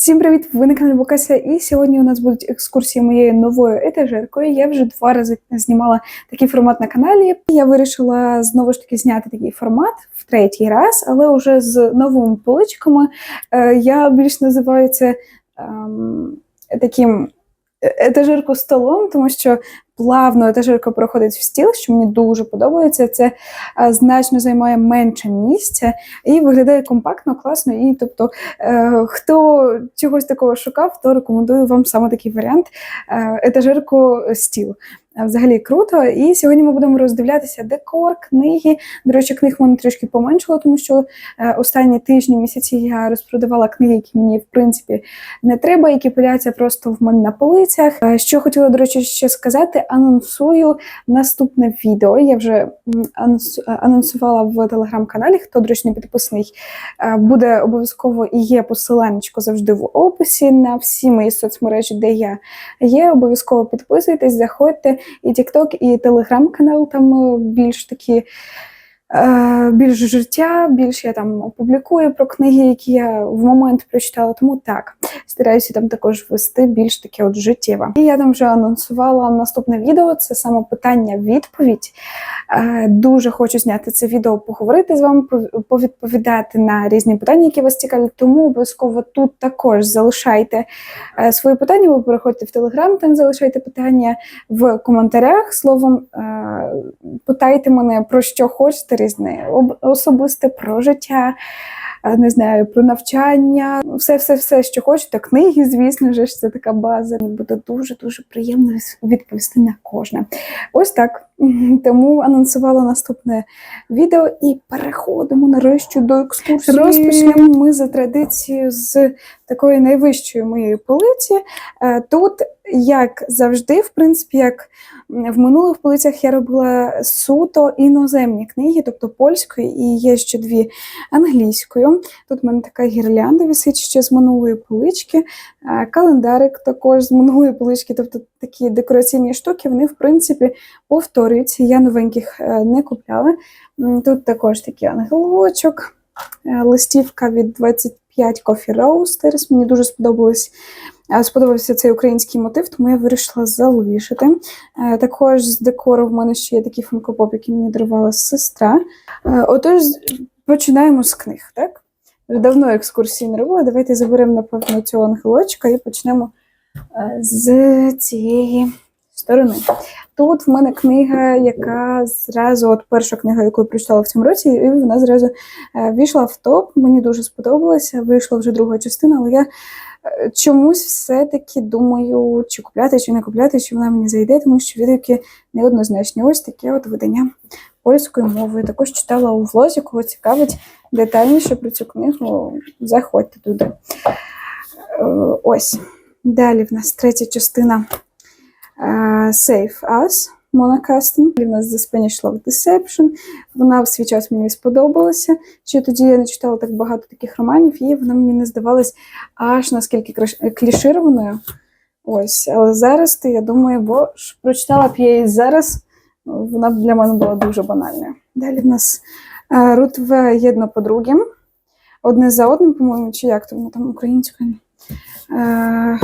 Всім привіт! Ви на каналі Букася, і сьогодні у нас будуть екскурсії моєю новою етажеркою. Я вже два рази знімала такий формат на каналі. Я вирішила знову ж таки зняти такий формат в третій раз, але вже з новими поличками. Е, Я більш називаю це ем, таким етажерку столом, тому що плавно етажерка проходить в стіл, що мені дуже подобається. Це е, значно займає менше місця і виглядає компактно, класно. І тобто, е, хто чогось такого шукав, то рекомендую вам саме такий варіант е, етажерку стіл. Взагалі круто. І сьогодні ми будемо роздивлятися декор, книги. До речі, книг мене трішки поменшало, тому що е, останні тижні, місяці я розпродавала книги, які мені в принципі не треба, які пиляться просто в мене на полицях. Е, Що хотіла, до речі, ще сказати, анонсую наступне відео. Я вже е, анонсувала в телеграм-каналі. Хто, до речі, не підписаний, е, буде обов'язково і є посиланнячко завжди в описі на всі мої соцмережі, де я є. Обов'язково підписуйтесь, заходьте. І TikTok, і телеграм-канал там е, більш такі. Е, Більш життя, більш я там опублікую про книги, які я в момент прочитала. Тому так стараюся там також вести більш таке от життєве. І я там вже анонсувала наступне відео. Це саме питання-відповідь. Е, Дуже хочу зняти це відео, поговорити з вами, повідповідати на різні питання, які вас цікавлять. Тому обов'язково тут також залишайте е, свої питання. Ви переходьте в телеграм, там залишайте питання в коментарях. Словом, питайте мене про що хочете різне, особисте про життя. е, Не знаю, про навчання, все, все, все, що хочете. Книги, звісно ж, це така база. Буде дуже дуже приємно відповісти на кожне. Ось так. Тому анонсувала наступне відео і переходимо нарешті до екскурсії. Розпочнемо ми за традицією з такої найвищої моєї полиці. Е, Тут, як завжди, в принципі, як в минулих полицях я робила суто іноземні книги, тобто польською, і є ще дві англійською. Тут в мене така гірлянда висить ще з минулої полички, календарик також з минулої полички, тобто такі декораційні штуки, вони, в принципі, повторюються. Я новеньких е, не купляла. Тут також такий ангелочок, листівка від 25 Coffee Roasters. Мені дуже сподобалось. е, Сподобався цей український мотив, тому я вирішила залишити. Е, Також з декору в мене ще є такий функопоп, який мені дарувала сестра. Е, Отож, починаємо з книг, так? Давно екскурсії не робила. Давайте заберемо, напевно, цього ангелочка і почнемо е, з цієї сторони. Тут в мене книга, яка зразу, от перша книга, яку я прочитала в цьому році, і вона зразу е, війшла в топ. Мені дуже сподобалося. Вийшла вже друга частина, але я е, чомусь все-таки думаю, чи купляти, чи не купляти, чи вона мені зайде, тому що відгуки неоднозначні. Ось таке от видання польською мовою. Також читала у влозі, кого цікавить детальніше про цю книгу. Заходьте туди. Е, Ось. Далі в нас третя частина е, Save Us. Мона Кастен. У нас The Spanish Love Deception. Вона в свій час мені сподобалася. Ще тоді я не читала так багато таких романів, і вона мені не здавалась аж наскільки краш- клішированою. Ось, але зараз то я думаю, бо ж прочитала б її зараз, вона б для мене була дуже банальною. Далі в нас е, Рут В. єдно подруги. Одне за одним, по-моєму, чи як то воно там українською е,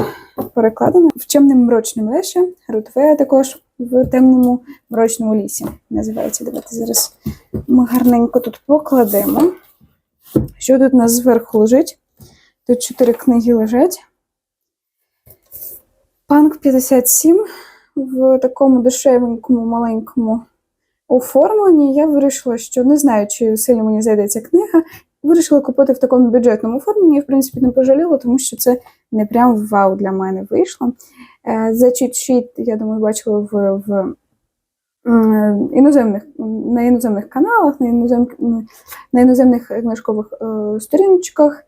перекладено. В чемним мрочним леше. Рут В. також в темному мрочному лісі. Називається. Давайте зараз ми гарненько тут покладемо. Що тут у нас зверху лежить? Тут чотири книги лежать. Панк 57 в такому дешевенькому, маленькому оформленні. Я вирішила, що не знаю, чи сильно мені зайде ця книга. Вирішила купити в такому бюджетному оформленні. В принципі, не пожаліла, тому що це не прям вау для мене вийшло. Е, За чіт-шіт, я думаю, бачила в, в іноземних, на іноземних каналах, на, інозем, на іноземних книжкових е, сторіночках.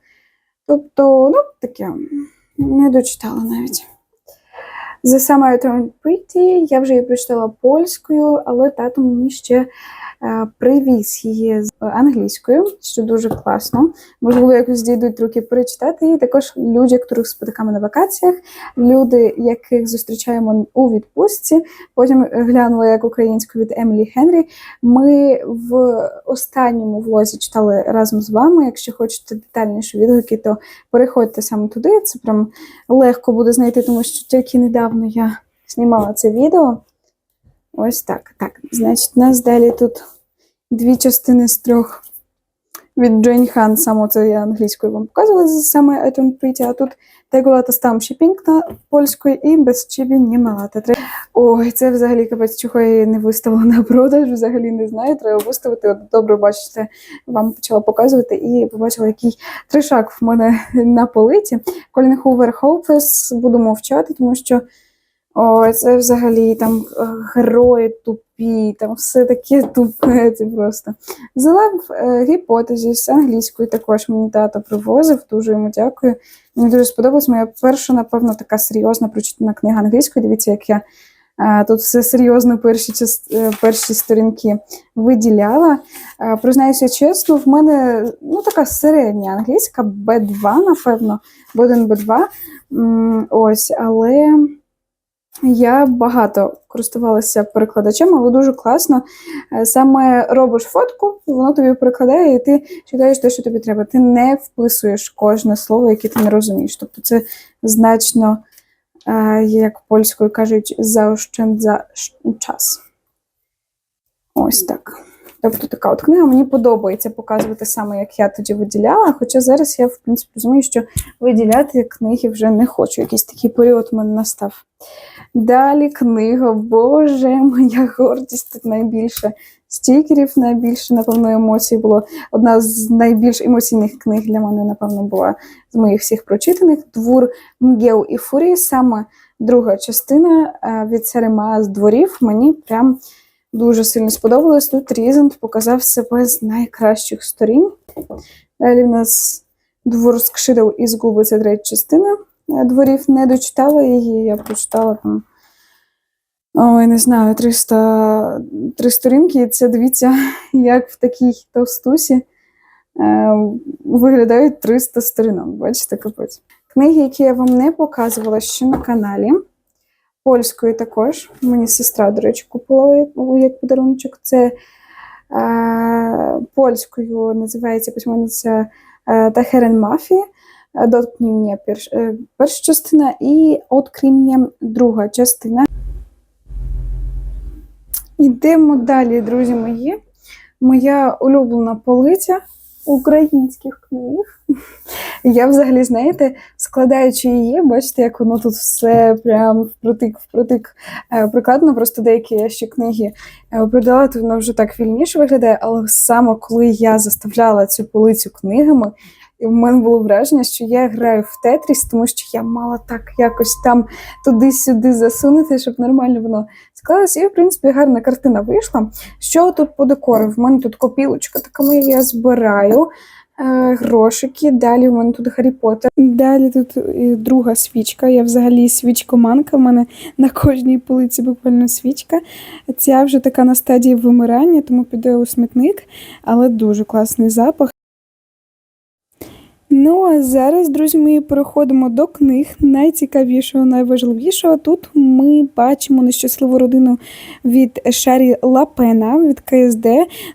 Тобто, ну, таке, не дочитала навіть. Summer I Turned Pretty, я вже її прочитала польською, але тато мені ще е, привіз її англійською, що дуже класно. Можливо, якось дійдуть руки перечитати. І також люди, яких спотикаємо на вакаціях, люди, яких зустрічаємо у відпустці. Потім глянула як українську від Емілі Хенрі. Ми в останньому влозі читали разом з вами. Якщо хочете детальніші відгуки, то переходьте саме туди. Це прям легко буде знайти, тому що тільки недавно я знімала це відео. Ось так. Так, значить, нас далі тут дві частини з трьох від Джейн Хан. Саме це я англійською вам показувала саме I don't а тут Тегула та стам на польською і без чибі не малата. Ой, це взагалі капець, чого я не виставила на продаж, взагалі не знаю. Треба виставити. От добре, бачите, вам почала показувати і побачила, який тришак в мене на полиці. Колін Хувер Хоупес буду мовчати, тому що. О, це взагалі там е, герої тупі, там все таке тупе, це просто. Взяла е, гіпотезі з англійської також мені тато привозив, дуже йому дякую. Мені дуже сподобалось. Моя перша, напевно, така серйозна прочитана книга англійської. Дивіться, як я е, тут все серйозно перші е, перші сторінки виділяла. Е, признаюся чесно, в мене ну, така середня англійська, Б2, напевно, Б1, Б2. Ось, але. Я багато користувалася перекладачем, але дуже класно. Е, саме робиш фотку, воно тобі перекладає, і ти читаєш те, що тобі треба. Ти не вписуєш кожне слово, яке ти не розумієш. Тобто це значно, е, як польською кажуть, заощадza час. Ось так. Тобто така от книга мені подобається показувати саме, як я тоді виділяла. Хоча зараз я, в принципі, розумію, що виділяти книги вже не хочу. Якийсь такий період мене настав. Далі книга, Боже, моя гордість тут найбільше стікерів, найбільше, напевно, емоцій було. Одна з найбільш емоційних книг для мене, напевно, була з моїх всіх прочитаних. Двор Мгеу і Фурії, саме друга частина е, від Серема з дворів. Мені прям дуже сильно сподобалось. Тут Різент показав себе з найкращих сторін. Далі в нас двор скшидав із губи, це третя частина. Дворів не дочитала її, я прочитала там. Ой, не знаю, 300 три сторінки, і це дивіться, як в такій товстусі е, виглядають 300 сторінок. Бачите, капець. Книги, які я вам не показувала ще на каналі. Польською також. Мені сестра, до речі, купила як подарунок. Це е, польською називається письменниця е, Тахерен Мафі. Е, перша частина і «Открій мені друга частина. Йдемо далі, друзі мої. Моя улюблена полиця українських книг. Я взагалі, знаєте, складаючи її, бачите, як воно тут все прям впротик, впротик е, прикладно. Просто деякі я ще книги е, продала, то воно вже так вільніше виглядає. Але саме коли я заставляла цю полицю книгами, і в мене було враження, що я граю в Тетріс, тому що я мала так якось там туди-сюди засунути, щоб нормально воно склалося. І, в принципі, гарна картина вийшла. Що тут по декору? В мене тут копілочка, така моя я збираю. Е, грошики, далі в мене тут Гаррі Поттер. Далі тут е, друга свічка. Я взагалі свічкоманка. У мене на кожній полиці буквально свічка. Ця вже така на стадії вимирання, тому піде у смітник, але дуже класний запах. Ну, а зараз, друзі мої, переходимо до книг найцікавішого, найважливішого. Тут ми бачимо нещасливу родину від Шарі Лапена від КСД.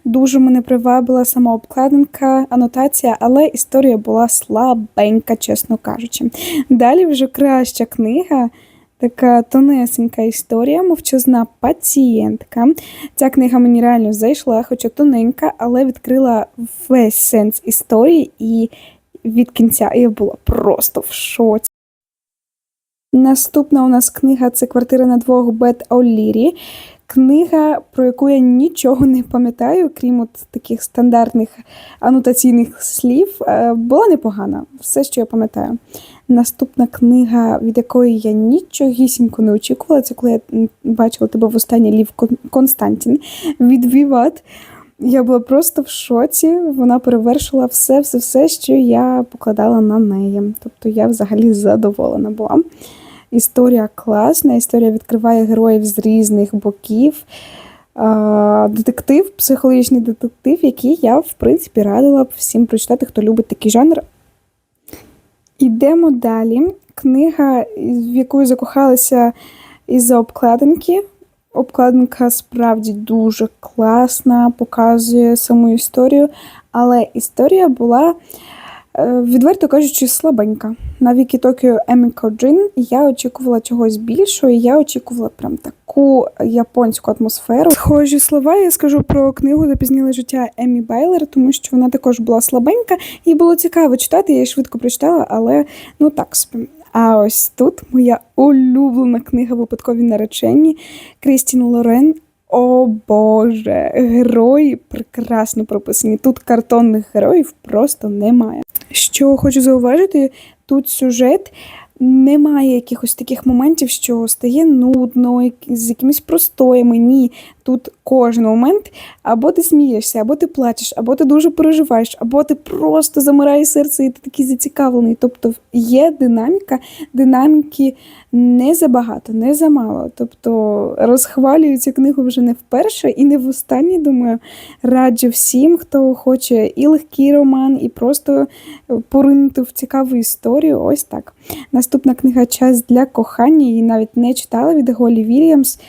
Дуже мене привабила сама обкладинка, анотація, але історія була слабенька, чесно кажучи. Далі вже краща книга. Така тонесенька історія, мовчазна пацієнтка. Ця книга мені реально зайшла, хоча тоненька, але відкрила весь сенс історії і від кінця. і Я була просто в шоці. Наступна у нас книга це квартира на двох Бет Олірі. Книга, про яку я нічого не пам'ятаю, крім от таких стандартних анотаційних слів, е, була непогана. Все, що я пам'ятаю. Наступна книга, від якої я нічогісінько не очікувала, це коли я бачила тебе в останній лів Константін від Віват. Я була просто в шоці. Вона перевершила все, все, все, що я покладала на неї. Тобто я взагалі задоволена була. Історія класна, історія відкриває героїв з різних боків. детектив, психологічний детектив, який я, в принципі, радила б всім прочитати, хто любить такий жанр. Ідемо далі. Книга, в яку закохалася із-за обкладинки. Обкладинка справді дуже класна, показує саму історію, але історія була, е, відверто кажучи, слабенька. На Вікі Токіо Еміко Джин я очікувала чогось більшого, і я очікувала прям таку японську атмосферу. Схожі слова я скажу про книгу Запізніле життя Емі Байлер, тому що вона також була слабенька, і було цікаво читати. Я її швидко прочитала, але ну так собі. А ось тут моя улюблена книга Випадкові наречені Крістін Лорен. О Боже, герої прекрасно прописані. Тут картонних героїв просто немає. Що хочу зауважити, тут сюжет немає якихось таких моментів, що стає нудно, з якимись простоями. Ні. Тут кожен момент або ти смієшся, або ти плачеш, або ти дуже переживаєш, або ти просто замирає серце і ти такий зацікавлений. Тобто є динаміка, динаміки не забагато, не замало. Тобто розхвалюю цю книгу вже не вперше і не востаннє, думаю. Раджу всім, хто хоче і легкий роман, і просто поринути в цікаву історію. Ось так. Наступна книга Час для кохання. Її навіть не читала від Голі Вільямс.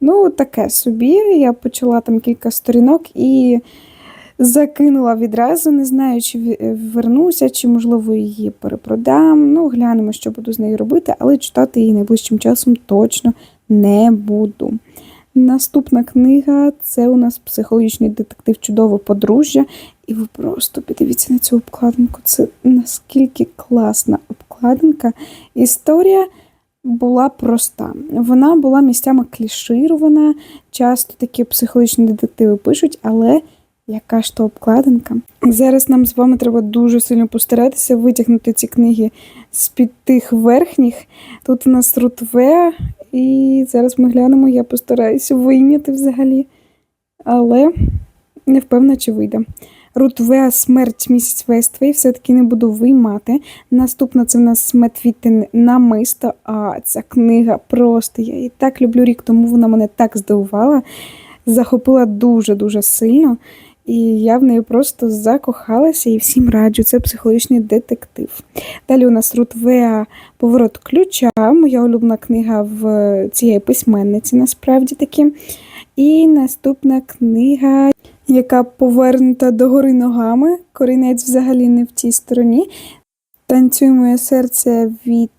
Ну, таке собі. Я почала там кілька сторінок і закинула відразу. Не знаю, чи вернуся, чи, можливо, її перепродам. Ну, глянемо, що буду з нею робити, але читати її найближчим часом точно не буду. Наступна книга це у нас психологічний детектив Чудове подружжя. І ви просто подивіться на цю обкладинку. Це наскільки класна обкладинка. Історія була проста. Вона була місцями кліширована. Часто такі психологічні детективи пишуть, але яка ж то обкладинка? Зараз нам з вами треба дуже сильно постаратися витягнути ці книги з-під тих верхніх. Тут у нас рутве, і зараз ми глянемо, я постараюся вийняти взагалі. Але не впевнена, чи вийде. Рутвеа смерть місяць Вествей все-таки не буду виймати. Наступна це в нас Сметвітин намисто. А ця книга просто я її так люблю рік, тому вона мене так здивувала, захопила дуже-дуже сильно. І я в неї просто закохалася і всім раджу. Це психологічний детектив. Далі у нас Рутвеа Поворот ключа, моя улюблена книга в цієї письменниці, насправді таки. І наступна книга, яка повернута догори ногами. Корінець взагалі не в тій стороні. Танцює моє серце від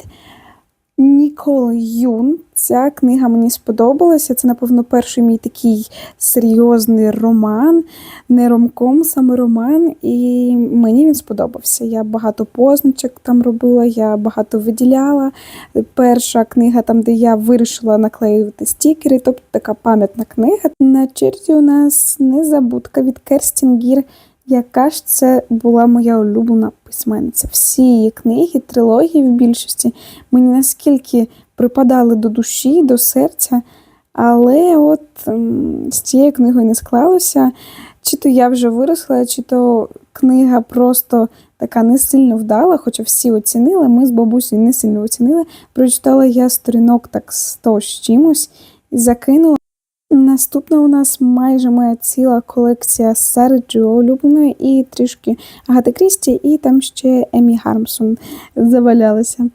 Нікол Юн. Ця книга мені сподобалася. Це, напевно, перший мій такий серйозний роман, не ромком, саме роман. І мені він сподобався. Я багато позначок там робила, я багато виділяла. Перша книга, там, де я вирішила наклеювати стікери, тобто така пам'ятна книга. На черзі у нас незабудка від Керстін Гір. Яка ж це була моя улюблена письменниця? Всі її книги, трилогії в більшості мені наскільки припадали до душі, до серця. Але от з цією книгою не склалося. Чи то я вже виросла, чи то книга просто така не сильно вдала, хоча всі оцінили. Ми з бабусею не сильно оцінили. Прочитала я сторінок так 100 з чимось і закинула. Наступна у нас майже моя ціла колекція Сари Джо улюбленої і трішки Агати Крісті, і там ще Емі Гармсон завалялися.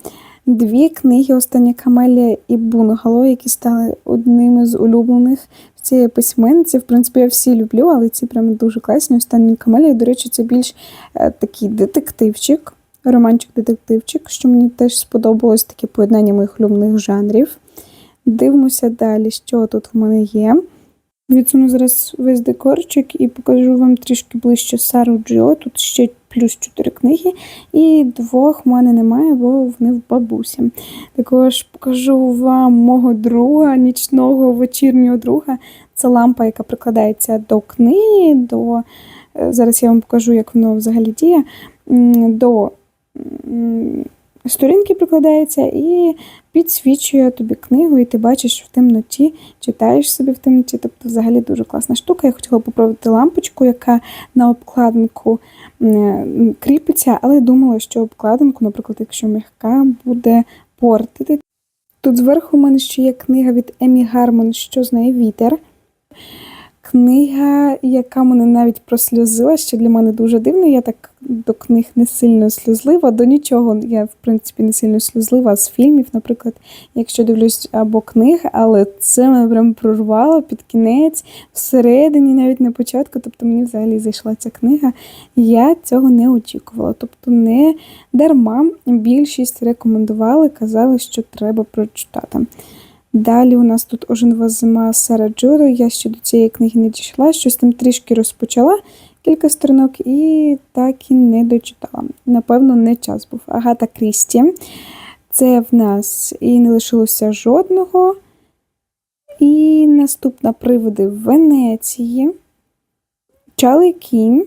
Дві книги Остання Камелія і Бунгало, які стали одними з улюблених в цієї письменниці. В принципі, я всі люблю, але ці прям дуже класні. Остання Камелія, до речі, це більш е, такий детективчик, романчик-детективчик, що мені теж сподобалось таке поєднання моїх улюблених жанрів. Дивимося далі, що тут в мене є. Відсуну зараз весь декорчик і покажу вам трішки ближче Сару Джо. Тут ще плюс 4 книги, і двох в мене немає, бо вони в бабусі. Також покажу вам мого друга, нічного вечірнього друга. Це лампа, яка прикладається до книги, до е, зараз я вам покажу, як воно взагалі діє. До сторінки прикладається і підсвічує тобі книгу, і ти бачиш в темноті, читаєш собі в темноті. Тобто, взагалі дуже класна штука. Я хотіла попробувати лампочку, яка на обкладинку кріпиться, але думала, що обкладинку, наприклад, якщо м'яка, буде портити. Тут зверху у мене ще є книга від Емі Гармон, що з неї вітер. Книга, яка мене навіть просльозила, що для мене дуже дивно. Я так до книг не сильно сльозлива. До нічого я, в принципі, не сильно сльозлива з фільмів, наприклад, якщо дивлюсь або книг, але це мене прям прорвало під кінець, всередині, навіть на початку. Тобто мені взагалі зайшла ця книга. Я цього не очікувала. Тобто, не дарма більшість рекомендували, казали, що треба прочитати. Далі у нас тут оженова зима Сара Джуро. Я ще до цієї книги не дійшла, щось там трішки розпочала кілька сторінок і так і не дочитала. Напевно, не час був. Агата Крісті. Це в нас і не лишилося жодного. І наступна приводи в Венеції. Чарлі Кінь.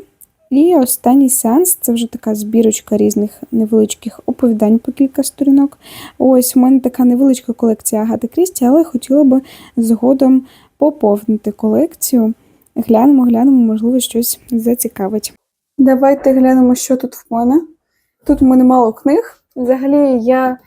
І останній сеанс це вже така збірочка різних невеличких оповідань по кілька сторінок. Ось у мене така невеличка колекція Агати Крісті, але хотіла би згодом поповнити колекцію. Глянемо, глянемо, можливо, щось зацікавить. Давайте глянемо, що тут в мене. Тут в мене мало книг. Взагалі, я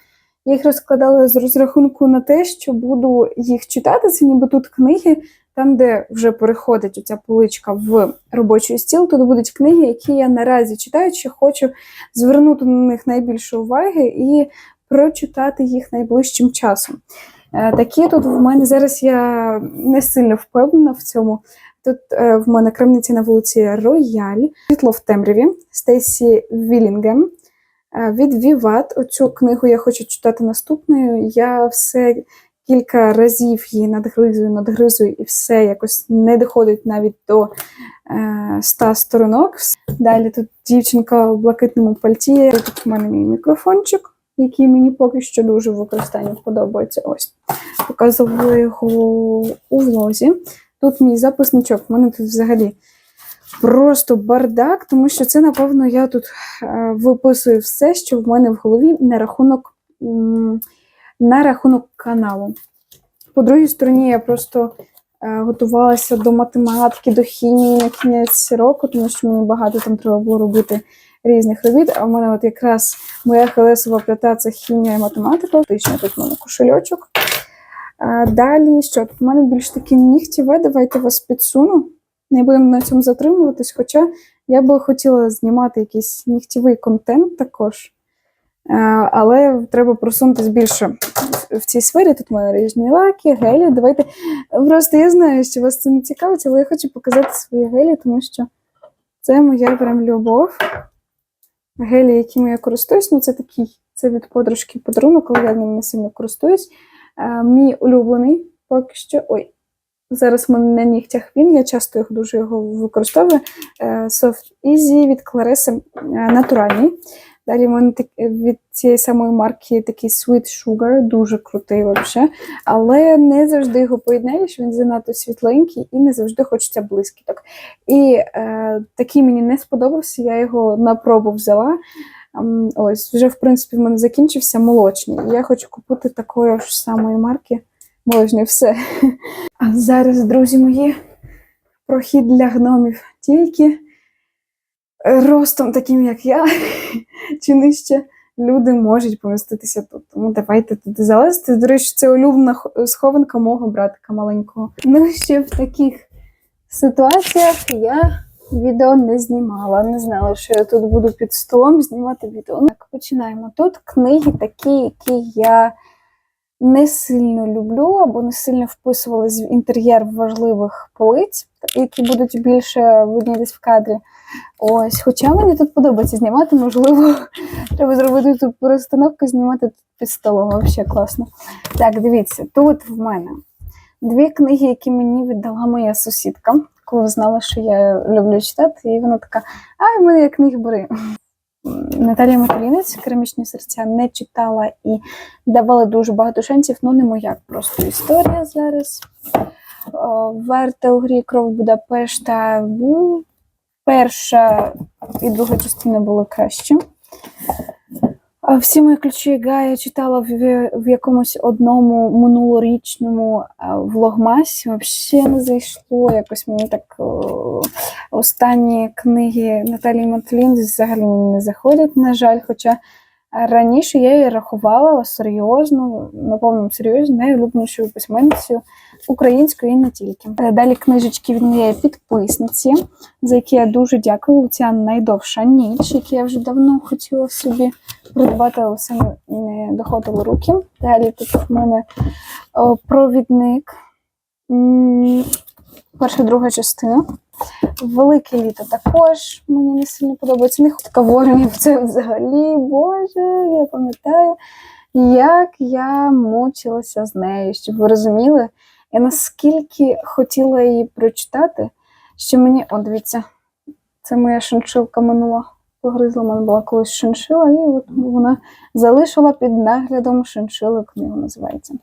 їх розкладала з розрахунку на те, що буду їх читати. Це ніби тут книги, там, де вже переходить оця поличка в робочий стіл, тут будуть книги, які я наразі читаю, чи хочу звернути на них найбільше уваги і прочитати їх найближчим часом. Е, Такі тут в мене зараз я не сильно впевнена в цьому. Тут е, в мене крамниця на вулиці Рояль, Світло в темряві Стейсі Вілінгем. Е, Від Віват. Оцю книгу я хочу читати наступною. Я все кілька разів її надгризую, надгризую, і все якось не доходить навіть до е, 100 сторонок. Далі тут дівчинка у блакитному пальті. Тут в мене мій мікрофончик, який мені поки що дуже в використанні подобається. Ось показувала його у влозі. Тут мій записничок. У мене тут взагалі просто бардак, тому що це, напевно, я тут е, виписую все, що в мене в голові на рахунок, м, на рахунок каналу. По другій стороні, я просто е, готувалася до математики, до хімії на кінець року, тому що мені багато там треба було робити різних робіт. А в мене от якраз моя хелесова п'ята це хімія і математика. Фактично тут в мене кошельочок. А далі що? Тут в мене більш такі нігтєве, давайте вас підсуну. Не будемо на цьому затримуватись, хоча я би хотіла знімати якийсь нігтєвий контент також. Е, Але треба просунутися більше в- цій сфері. Тут мене різні лаки, гелі. Давайте. Просто я знаю, що вас це не цікавить, але я хочу показати свої гелі, тому що це моя прям любов. Гелі, якими я користуюсь, ну це такий, це від подружки подарунок, але я ним не сильно користуюсь. Е, Мій улюблений поки що. Ой, зараз в мене на нігтях він, я часто його дуже його використовую. Е, Soft Easy від е, натуральний. Далі в мене так, від цієї самої марки такий Sweet Sugar, дуже крутий взагалі. Але не завжди його поєднаєш, він занадто світленький і не завжди хочеться блискіток. І е, такий мені не сподобався, я його на пробу взяла. Ем, Ось, вже, в принципі, в мене закінчився молочний. Я хочу купити такої ж самої марки молочний. Все. А зараз, друзі мої, прохід для гномів тільки ростом таким, як я, чи нижче люди можуть поміститися тут. Тому давайте туди залазити. До речі, це улюблена схованка мого братика маленького. Ну, ще в таких ситуаціях я відео не знімала. Не знала, що я тут буду під столом знімати відео. Так, починаємо. Тут книги такі, які я не сильно люблю або не сильно вписувались в інтер'єр важливих полиць, які будуть більше видні десь в кадрі. Ось, хоча мені тут подобається знімати, можливо, треба зробити тут перестановку, знімати тут під столом. Взагалі класно. Так, дивіться, тут в мене дві книги, які мені віддала моя сусідка, коли знала, що я люблю читати, і вона така: а, в мене є бери. Наталія Маталінець керамічні серця не читала і давала дуже багато шансів, ну не моя просто історія зараз. О, Верта у грі кров Будапешта. Перша і друга частина були краще. Всі мої ключі Гая читала в, якомусь одному минулорічному влогмасі. Взагалі не зайшло. Якось мені так останні книги Наталії Матулін взагалі мені не заходять, на жаль. Хоча Раніше я її рахувала серйозно, на повному серйозі, найулюбленішою письменницею українською і не тільки. Е, Далі книжечки від моєї підписниці, за які я дуже дякую. Луціан найдовша ніч, які я вже давно хотіла собі придбати, але все не- доходило руки. Далі тут в мене провідник. Перша друга частина. Велике літо також мені не сильно подобається. Не така воронів це взагалі. Боже, я пам'ятаю, як я мучилася з нею, щоб ви розуміли. Я наскільки хотіла її прочитати, що мені, о, дивіться, це моя шиншилка минула. Погризла, мене була колись шиншила, і от вона залишила під наглядом шиншили книгу, називається.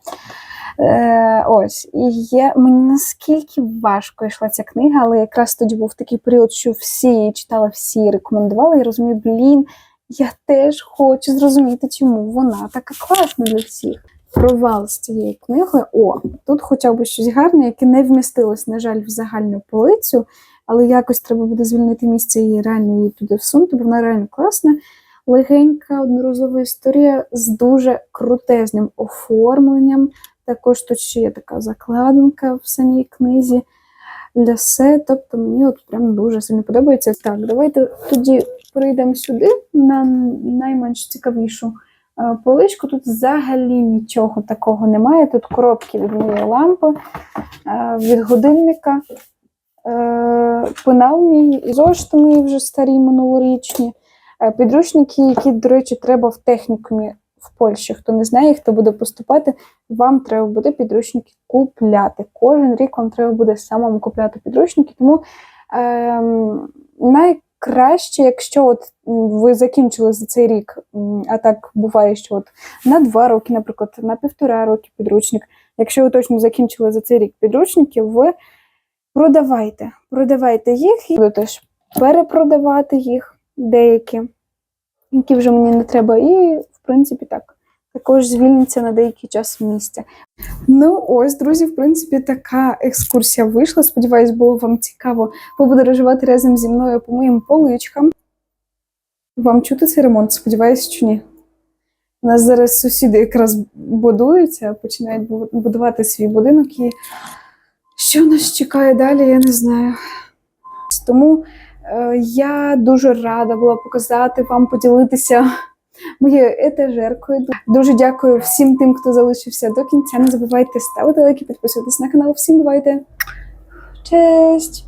Е, ось, і я, мені наскільки важко йшла ця книга, але якраз тоді був такий період, що всі її читали, всі її рекомендували. І розумію, блін, я теж хочу зрозуміти, чому вона така класна для всіх. Провал з цією книгою. О, тут хоча б щось гарне, яке не вмістилось, на жаль, в загальну полицю, але якось треба буде звільнити місце і реально її туди всунути, бо вона реально класна. Легенька, одноразова історія з дуже крутезним оформленням. Також тут ще є така закладинка в самій книзі лясе. Тобто мені от прям дуже сильно подобається. Так, давайте тоді перейдемо сюди на найменш цікавішу е, поличку. Тут взагалі нічого такого немає. Тут коробки від моєї лампи, е, від годинника, е, пенал мій, зошити мої вже старі минулорічні. Е, Підручники, які, до речі, треба в технікумі в Польщі. Хто не знає, хто буде поступати, вам треба буде підручники купляти. Кожен рік вам треба буде самому купляти підручники. Тому ем, найкраще, якщо от ви закінчили за цей рік, а так буває, що от на два роки, наприклад, на півтора роки підручник. Якщо ви точно закінчили за цей рік підручники, ви продавайте, продавайте їх і будете ж перепродавати їх деякі, які вже мені не треба, і в принципі так. Також звільниться на деякий час місця. Ну, ось, друзі, в принципі, така екскурсія вийшла. Сподіваюсь, було вам цікаво подорожувати разом зі мною по моїм поличкам. Вам чути цей ремонт? Сподіваюсь, чи ні. У нас зараз сусіди якраз будуються, починають будувати свій будинок, і що нас чекає далі, я не знаю. Тому е, я дуже рада була показати вам, поділитися моєю етажеркою. Дуже дякую всім тим, хто залишився до кінця. Не забувайте ставити лайки, підписуватись на канал. Всім бувайте! Честь!